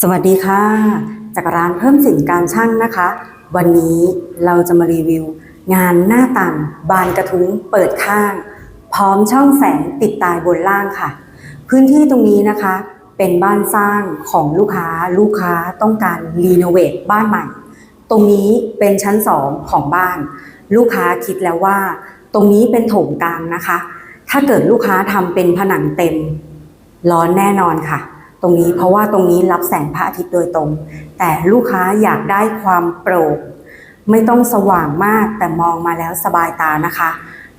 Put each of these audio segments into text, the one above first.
สวัสดีค่ะ จากร้านเพิ่มสินการช่างนะคะ วันนี้เราจะมารีวิว งานหน้าต่างบานกระทุ้งเปิดข้าง พร้อมช่องแสงติดตายบนล่างค่ะ พื้นที่ตรงนี้นะคะ เป็นบ้านสร้างของลูกค้าลูกค้าต้องการรีโนเวทบ้านใหม่ ตรงนี้เป็นชั้นสองของบ้าน ลูกค้าคิดแล้วว่า ตรงนี้เป็นโถงกลางนะคะ ถ้าเกิดลูกค้าทำเป็นผนังเต็ม ร้อนแน่นอนค่ะ ตรงนี้เพราะว่าตรงนี้รับแสงพระอาทิตย์โดยตรง แต่ลูกค้าอยากได้ความโปร่งไม่ต้องสว่างมากแต่มองมาแล้วสบายตานะคะ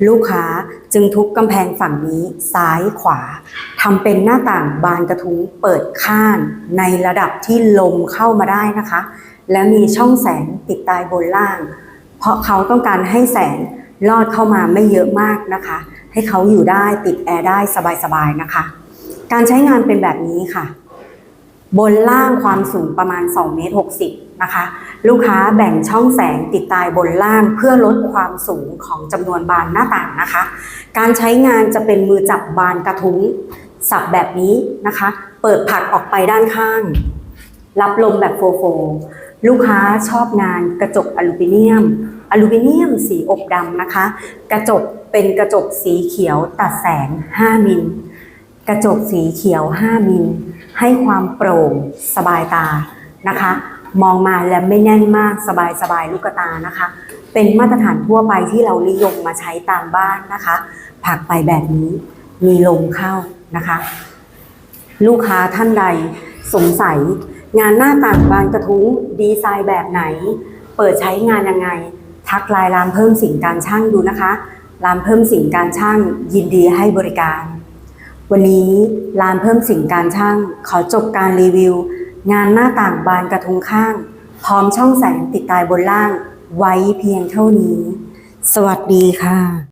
ลูกค้าจึงทุบกำแพงฝั่งนี้ซ้ายขวาทำเป็นหน้าต่างบานกระทุ้งเปิดข้างในระดับที่ลมเข้ามาได้นะคะ และมีช่องแสงติดตายบนล่าง เพราะเขาต้องการให้แสงลอดเข้ามาไม่เยอะมากนะคะ ให้เขาอยู่ได้ติดแอร์ได้สบายๆนะคะ การใช้งานเป็นแบบนี้ค่ะ บนล่างความสูงประมาณ2เมตร60นะคะ ลูกค้าแบ่งช่องแสงติดตายบนล่างเพื่อลดความสูงของจำนวนบานหน้าต่างนะคะ การใช้งานจะเป็นมือจับบานกระทุ้งสับแบบนี้นะคะ เปิดผักออกไปด้านข้าง รับลมแบบโฟโฟ ลูกค้าชอบงานกระจกอลูมิเนียม อลูมิเนียมสีอบดำนะคะ กระจกเป็นกระจกสีเขียวตัดแสง 5 มิล กระจกสีเขียว 5 มิล ให้ความโปร่งสบายตานะคะ มองมาแล้วไม่แน่นมากสบายสบายลูกตานะคะ เป็นมาตรฐานทั่วไปที่เรานิยมมาใช้ตามบ้านนะคะ ผักไปแบบนี้มีลมเข้านะคะ ลูกค้าท่านใดสงสัยงานหน้าต่างบานกระทุ้งดีไซน์แบบไหน เปิดใช้งานยังไง ทักไลน์รามเพิ่มสิ่งการช่างดูนะคะรามเพิ่มสิ่งการช่างยินดีให้บริการ วันนี้ร้านเพิ่มสิ่งการช่างขอจบการรีวิว งานหน้าต่างบานกระทุงข้าง พร้อมช่องแสงติดตายบนล่างไว้เพียงเท่านี้ สวัสดีค่ะ